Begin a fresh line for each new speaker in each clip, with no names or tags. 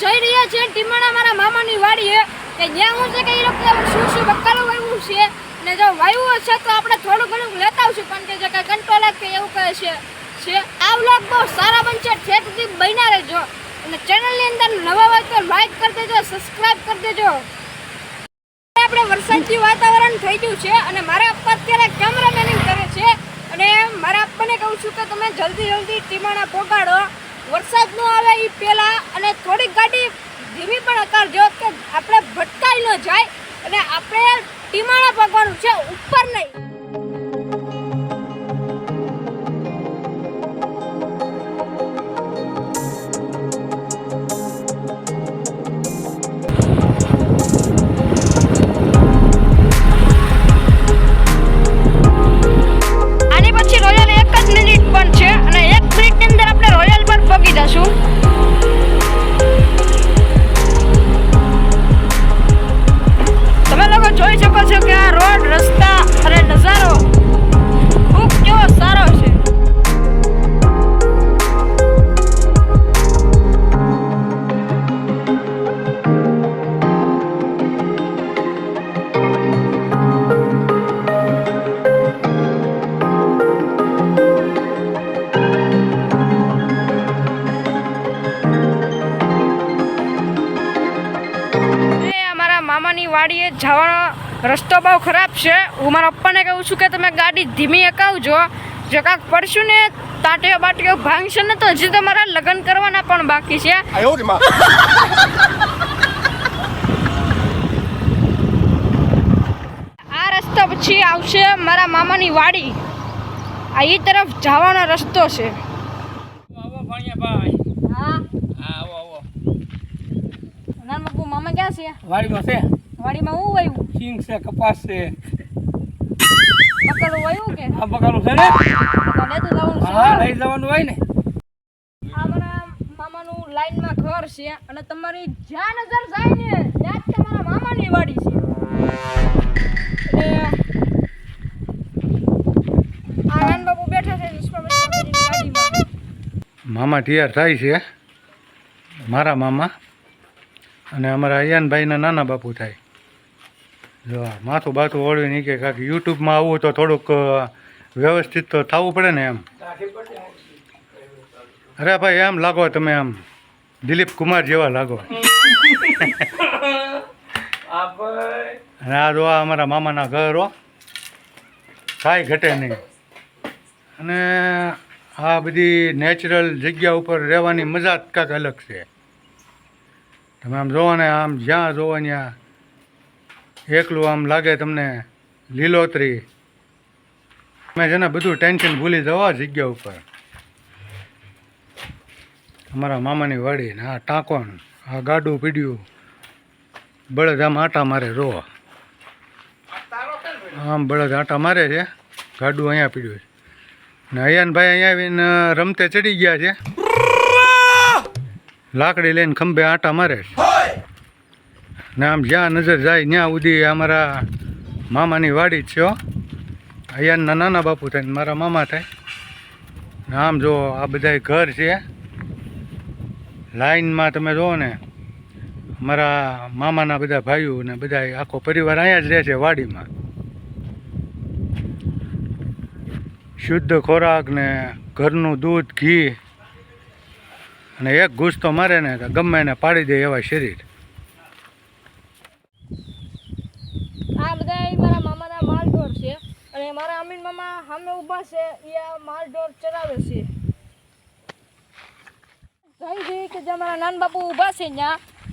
જઈ રહ્યા છીએ ટીમાણા મારા મામાની વાડીએ કે જ્યાં હું છે કે શું શું બકાલું છે. ને જો વાવ્યું છે તો આપણે થોડું ઘણું લેતા પણ કે જે કાંઈ કંટ્રોલ એવું કહે છે આ વ્લોગ બહુ સારા બનશે, ઠેઠ સુધી બન્યા અને ચેનલની અંદર નવા હોય તો લાઈક કરી દેજો સબસ્ક્રાઇબ કરી દેજો. આપણે વરસાદથી વાતાવરણ થઈ ગયું છે અને મારા પપ્પા અત્યારે કેમેરામેનિંગ કરે છે. અને મારા આપણને કહું છું કે તમે જલ્દી જલ્દી ટીમાણા પહોંચાડો વરસાદ ન આવે એ પહેલાં અને થોડીક ગાડી ધીમી પણ કરજો કે આપણે ભટકાઈ ન જાય અને આપણે ટીમાણા પગવાનું છે, ઉપર નહીં. મામાની વાડીએ જવાનો રસ્તો બહુ ખરાબ છે. હું મારા પપ્પાને કહું છું કે તમે ગાડી ધીમી અકાવજો. જો કાંક પડશું ને તાટે બાટીઓ ભાંગશે ને તો હજી મારા લગ્ન કરવાના પણ બાકી છે. આ રસ્તા પછી આવશે મારા મામાની વાડી. આ એ તરફ જવાનો રસ્તો છે. મામા ક્યાં છે?
વાડીમાં છે.
વાડીમાં હું વાયું?
સિંગ છે કપાસ છે.
બકરું વાયું કે?
આ બકાલું છે ને?
તો લેતું જવાનું છે.
હા લઈ જવાનું હોય ને.
આ મારા મામાનું લાઈનમાં ઘર છે અને તમારી જ્યાં નજર જાય ને ત્યાં જ તમારા મામાની વાડી છે. એટલે આ નાન બાપુ બેઠા છે
મામા તૈયાર થાય છે. મારા મામા અને અમારા અયાનભાઈના નાના બાપુ થાય. જો માથું બાથું ઓળવી નહીં કે યુટ્યુબમાં આવવું તો થોડુંક વ્યવસ્થિત તો થવું પડે ને એમ. અરે ભાઈ એમ લાગો તમે આમ. દિલીપ કુમાર જેવા લાગો. અને આ જો અમારા મામાના ઘર હો. કાંઈ ઘટે નહીં. અને આ બધી નેચરલ જગ્યા ઉપર રહેવાની મજા જ કાંઈક અલગ છે. તમે આમ જોવો ને આમ જ્યાં જોવો ત્યાં એકલું આમ લાગે તમને લીલોતરી. તમે છે ને બધું ટેન્શન ભૂલી જવા જગ્યા ઉપર. અમારા મામાની વાડી ને આ ટાંકોણ, આ ગાડું પીડ્યું. બળદ આમ આટા મારે રો. આમ બળદ આટા મારે છે. ગાડું અહીંયા પીડ્યું છે. ને અયાનભાઈ અહીંયા આવીને રમતે ચડી ગયા છે. લાકડી લઈને ખંભે આટા મારે ને આમ જ્યાં નજર જાય ત્યાં સુધી અમારા મામાની વાડી જ છે અયાનના નાના બાપુ થાય ને મારા મામા થાય. ને આમ જો આ બધાય ઘર છે. લાઈનમાં તમે જુઓ ને મારા મામાના બધા ભાઈઓ ને બધા આખો પરિવાર અહીંયા જ રહે છે વાડીમાં. શુદ્ધ ખોરાક ને ઘરનું દૂધ, ઘી અને એક ઘૂસ તો મારે ને તો ગમે એને પાડી દે એવા શરીર.
આ બધા મારા મામાના માલઢોર છે. અને મારા અમીન મામા સામે ઊભા છે એ આ માલઢોર ચરાવે છે. જઈ જઈ કે જે મારા નાન બાપુ ઊભા છે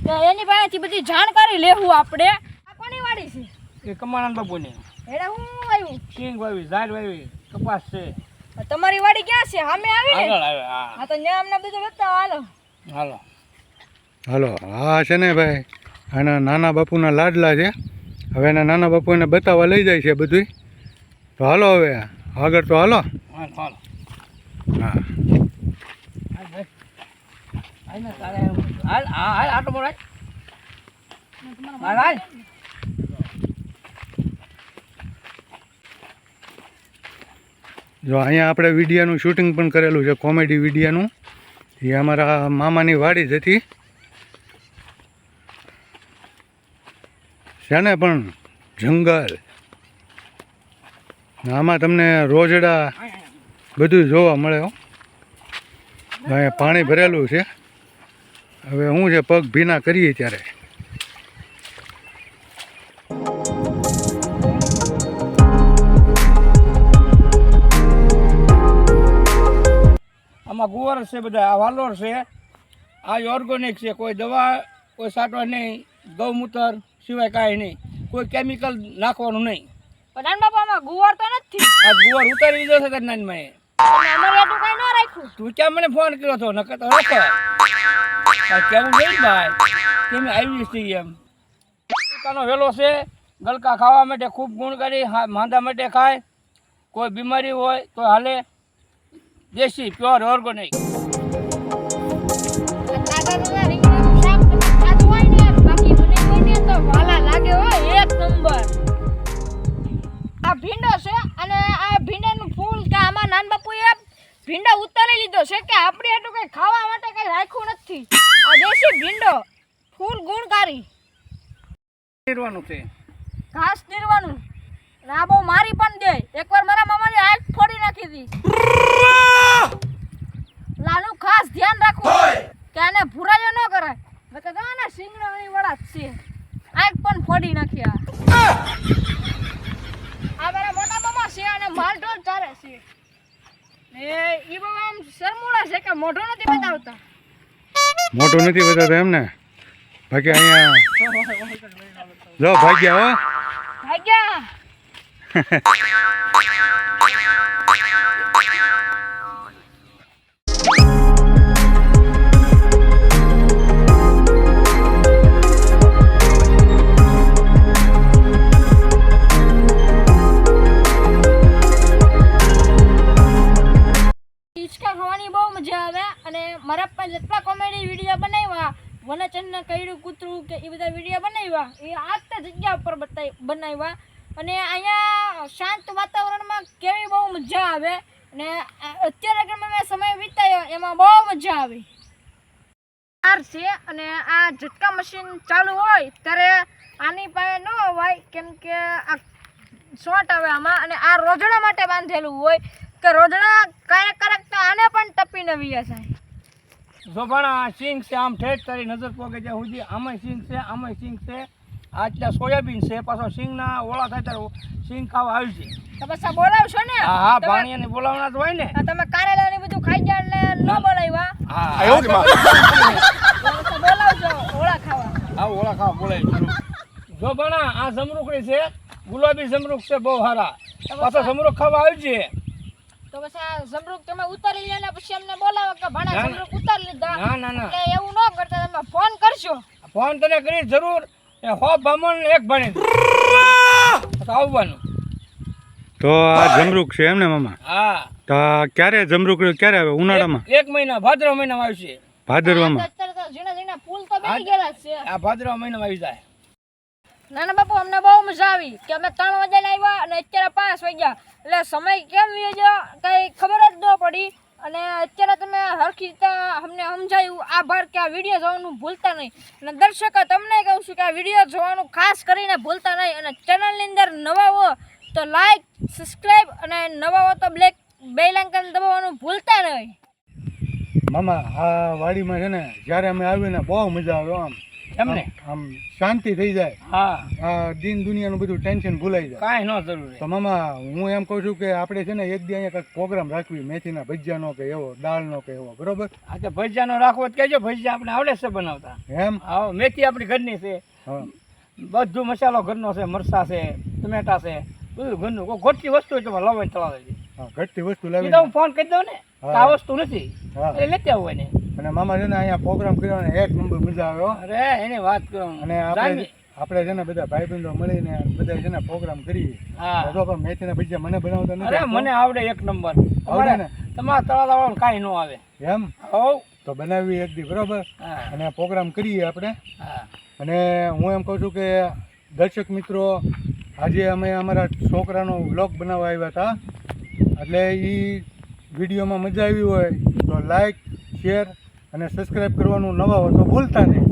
ત્યાં એની પાસેથી બધી જાણકારી લેવું આપણે. આ કોની વાડી છે?
એ કમાણા બાપુની.
હેડા હું આવ્યું
સિંગ વાવી ઝાડ વાવી કપાસ છે.
તમારી વાડી ક્યાં છે? સામે આવી ને
આગળ આવે હા.
હા તો ન્યા અમને બધું બતાવો. હાલો.
હાલો.
હાલો હા છે ને ભાઈ. આના નાના બાપુના લાડલા છે. હવે એના નાના બાપુ એને બતાવવા લઈ જાય છે બધું તો હાલો હવે આગળ તો હાલો.
હાલ.
હા.
હાલ આટો હાલ.
જો અહીંયા આપણે વિડીયાનું શૂટિંગ પણ કરેલું છે કોમેડી વિડીયાનું. એ અમારા મામાની વાડી જ હતી. છે ને પણ? જંગલ. આમાં તમને રોજડા બધું જોવા મળે અહીંયા પાણી ભરેલું છે. હવે હું છે પગ ભીના કરીએ ત્યારે.
આમાં ગુવર છે બધા આ વાલોર છે. આ ઓર્ગોનિક છે કોઈ દવા કોઈ સાટવા નહીં ગૌમૂત્ર સિવાય કાંઈ નહીં. કોઈ કેમિકલ નાખવાનું નહીં.
પણ નાન બાપા આમાં ગુવાર તો નથી.
આ ગુવાર ઉતારી દીધો છે તારી નાની માએ
અમારે એટલું કઈ ન રાખ્યું.
તું ક્યાં મને ફોન કર્યો હતો? નકર તો આ કેવું નહીં ભાઈ? કેમ આવી છે એમ? પોતાનો વેલો છે ગલકા ખાવા માટે ખૂબ ગુણકારી હા, માંદા માટે ખાય. કોઈ બીમારી હોય તો હાલે. દેશી પ્યોર ઓર્ગોનિક
આ દાદાના રીંગણાનું શાક તમે ખાધું હોય ને બાકી મને કોઈ ને તો વાલા લાગે એક નંબર આ ભીંડો છે અને આ ભીંડાનું ફૂલ કે આમાં નાન બાપુએ ભીંડા ઉતારી લીધો છે કે આપણે એટલું કંઈ ખાવા માટે કંઈ રાખ્યું નથી. આ દેશી ભીંડો ફૂલ ગુણકારી.
નીરવાનું છે.
ઘાસ નીરવાનું. આ બહુ મારી પણ દે. એકવાર મારા મામાની આંખ ફોડી નાખી દી. લાનું ખાસ ધ્યાન રાખવું. કે આને ભૂરાયો ન કરાય. મેં કીધું આના સિંગડાની વડા છે. આંખ પણ ફોડી નાખ્યા આ. આ મારા મોટા મામા છે અને માલ ઢોલ ચાલે છે. ને ઈ બાબા આમ શરમુડા છે કે મોઢો નથી બતાવતા.
મોટું નથી બતાવતા એમ ને ભાગ્યા અહીંયા જો ભાગ્યા હો.
ભાગ્યા. મારા પણ જેટલા કોમેડી વીડિયો બનાવ્યા, વનચંદને કયડું કૂતરું કે એ બધા વીડિયો બનાવ્યા, એ આ જગ્યા ઉપર બનાવ્યા. અને અહીંયા શાંત વાતાવરણમાં કેવી બહુ મજા આવે. અને અત્યારે કે મેં સમય વિતાયો, એમાં બહુ મજા આવી. કાર છે અને આ ઝટકા મશીન ચાલુ હોય ત્યારે આની પાસે ન હોય, કેમ કે આ શોર્ટ આવે આમાં અને આ રોજડા માટે બાંધેલું હોય. કે રોજડા ક્યારેક ક્યારેક તો આને પણ ટપીને નવી જાય
જો પણ સિંગ છે, આમ ઠેઠ તારી નજર પોકે ત્યાં સુધી. આમાંય સિંગ છે, આમાંય સિંગ છે. આટલા સોયાબીન છે પાછો સિંગના ઓળા થાય ત્યારે સિંગ ખાવા આવી છે
તો બસ બોલાવશો ને?
હા હા
તમે-
તો હોય ને.
તમે કારેલા ને બધું ખાઈ ગયા એટલે ન બોલાવ્યા?
હા
બોલાવજો ઓળા ખાવા.
હા ઓળા ખાવા બોલાય જો ભણા આ જમરૂખડી છે ગુલાબી જમરૂખ છે બહુ સારા પાછો જમરૂખ ખાવા આવી છે
તો બસ આ જમરૂક તમે ઉતારી લ્યા પછી અમને બોલાવો કે ભાણા. ઉતારી લીધા.
ના ના ના.
એવું ન કરતા તમે ફોન કરશો.
ફોન તને કરી જરૂર. એ હો બ્રાહ્મણ એક ભણી આવવાનું.
તો આ જમરૂક છે એમ ને મામા?
હા.
તો આ ક્યારે જમરૂક ક્યારે આવે? ઉનાળામાં?
એક- મહિના ભાદરવા મહિનામાં આવશે.
ભાદરવામાં
અત્યારે તો ઝીણા ઝીણા ફૂલ તો બેસી ગયેલા છે.
આ ભાદરવા મહિનામાં આવી જાય.
નાના બાપુ અમને બહુ મજા આવી કે અમે ત્રણ વાગ્યા આવ્યા અને અત્યારે પાંચ વાગ્યા. એટલે સમય કેમ ગયો કઈ ખબર જ ન પડી. અને અત્યારે તમે હરખી રીતે અમને સમજાયું, આભાર કે આ વીડિયો જોવાનું ભૂલતા નહીં. અને દર્શકો તમને કહું છું કે આ વીડિયો જોવાનું ખાસ કરીને ભૂલતા નહીં અને ચેનલની અંદર નવા હો તો લાઈક સબસ્ક્રાઈબ અને નવા હો તો બ્લેક બેલાંકન દબાવવાનું ભૂલતા નહીં.
મામા, આ વાડીમાં છે ને, જ્યારે અમે આવીને બહુ મજા આવે આમ.
એમને?
આમ- શાંતિ થઈ જાય.
હા.
આ દિન દુનિયાનું બધું ટેન્શન ભૂલાઈ જાય.
કાંઈ ન જરૂર.
તો મામા હું એમ કહું છું કે આપણે છે ને એક દી અહીંયા કંઈક પ્રોગ્રામ રાખવી મેથીના ભજીયાનો કે એવો દાળનો કે એવો બરોબર?
હા તો ભજીયાનો રાખવો તો કહેજો ભજીયા આપણે આવડે છે બનાવતા.
એમ?
હા મેથી આપણી ઘરની છે. બધું મસાલો ઘરનો છે મરસા છે ટમેટા છે બધું ઘરનું. કોઈ ખોટી વસ્તુ તમારે લાવવાની ચલાવે છે
ઘટતી વસ્તુ લાવી
હું ફોન કરી દઉં ને. આ વસ્તુ નથી? એટલે લેતી આવું એને.
અને મામા છે ને અહીંયા પ્રોગ્રામ ને એક નંબર મજા આવ્યો
અરે એની વાત કરો.
અને આપણે આપણે છે ને બધા ભાઈબંધો મળીને બધા છે ને પ્રોગ્રામ કરીએ.
હા.
તો પણ મેથીના ભજીયા મને બનાવતા નથી
અરે મને આવડે એક નંબર
આવડે ને?
તમારા તળાવાળાનું કાંઈ ન આવે.
એમ?
હોવ.
તો બનાવી એક દી બરોબર? અને પ્રોગ્રામ કરીએ આપણે.
હા.
અને હું એમ કહું છું કે દર્શક મિત્રો આજે અમે અમારા છોકરાનો વ્લોગ બનાવવા આવ્યા હતા. એટલે એ વિડીયોમાં મજા આવી હોય તો લાઈક શેર અને સબસ્ક્રાઈબ કરવાનું નવા હોય તો ભૂલતા નહીં.